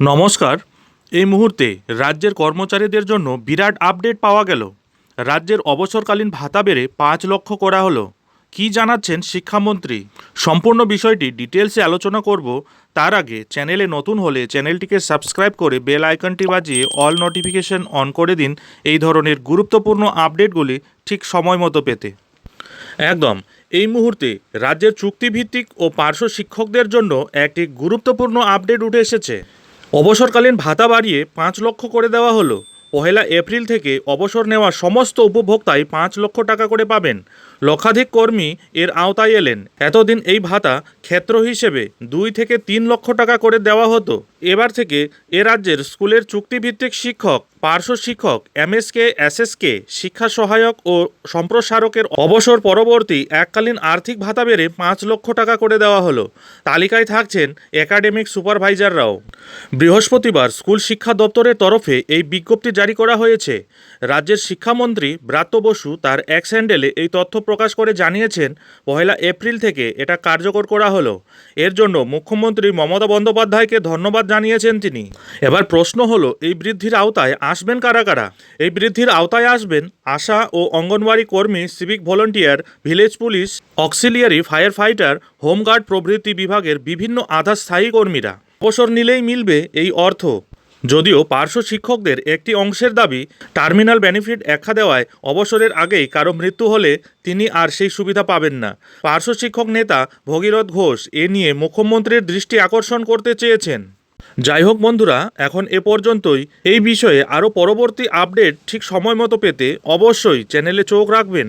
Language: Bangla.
নমস্কার। এই মুহূর্তে রাজ্যের কর্মচারীদের জন্য বিরাট আপডেট পাওয়া গেল। রাজ্যের অবসরকালীন ভাতা বেড়ে পাঁচ লক্ষ করা হলো। কি জানাচ্ছেন শিক্ষামন্ত্রী? সম্পূর্ণ বিষয়টি ডিটেলসে আলোচনা করব। তার আগে চ্যানেলে নতুন হলে চ্যানেলটিকে সাবস্ক্রাইব করে বেল আইকনটি বাজিয়ে অল নোটিফিকেশন অন করে দিন এই ধরনের গুরুত্বপূর্ণ আপডেটগুলি ঠিক সময় মতো পেতে। একদম, এই মুহূর্তে রাজ্যের চুক্তিভিত্তিক ও পার্শ্ব শিক্ষকদের জন্য একটি গুরুত্বপূর্ণ আপডেট উঠে এসেছে। অবসরকালীন ভাতা বাড়িয়ে পাঁচ লক্ষ করে দেওয়া হলো। পহেলা এপ্রিল থেকে অবসর নেওয়া সমস্ত উপভোক্তাই পাঁচ লক্ষ টাকা করে পাবেন। লক্ষাধিক কর্মী এর আওতায় এলেন। এতদিন এই ভাতা ক্ষেত্র হিসেবে দুই থেকে তিন লক্ষ টাকা করে দেওয়া হতো। এবার থেকে এ রাজ্যের স্কুলের চুক্তিভিত্তিক শিক্ষক, পার্শ্ব শিক্ষক, এমএসকে, এসএসকে, শিক্ষা সহায়ক ও সম্প্রসারকের অবসর পরবর্তী এককালীন আর্থিক ভাতা বেড়ে পাঁচ লক্ষ টাকা করে দেওয়া হলো। তালিকায় থাকছেন একাডেমিক সুপারভাইজাররাও। বৃহস্পতিবার স্কুল শিক্ষা দপ্তরের তরফে এই বিজ্ঞপ্তি জারি করা হয়েছে। রাজ্যের শিক্ষামন্ত্রী ব্রাত্য বসু তার এক স্যান্ডেলে এই তথ্য প্রকাশ করে জানিয়েছেন, পহেলা এপ্রিল থেকে এটা কার্যকর করা হলো। এর জন্য মুখ্যমন্ত্রী মমতা বন্দ্যোপাধ্যায়কে ধন্যবাদ জানিয়েছেন তিনি। এবার প্রশ্ন হলো, এই বৃদ্ধির আওতায় আসবেন কারা কারা? এই বৃদ্ধির আওতায় আসবেন আশা ও অঙ্গনওয়াড়ি কর্মী, civic volunteer, village police, auxiliary fire fighter home guard প্রভৃতি বিভাগের বিভিন্ন আধা স্থায়ী কর্মীরা। অবসর নিলেই মিলবে এই অর্থ। যদিও পার্শ্ব শিক্ষকদের একটি অংশের দাবি, টার্মিনাল বেনিফিট একা দেওয়ায় অবসরের আগেই কারও মৃত্যু হলে তিনি আর সেই সুবিধা পাবেন না। পার্শ্ব শিক্ষক নেতা ভগীরথ ঘোষ এ নিয়ে মুখ্যমন্ত্রীর দৃষ্টি আকর্ষণ করতে চেয়েছেন। যাই হোক বন্ধুরা, এখন এ পর্যন্তই। এই বিষয়ে আরও পরবর্তী আপডেট ঠিক সময় মতো পেতে অবশ্যই চ্যানেলে চোখ রাখবেন।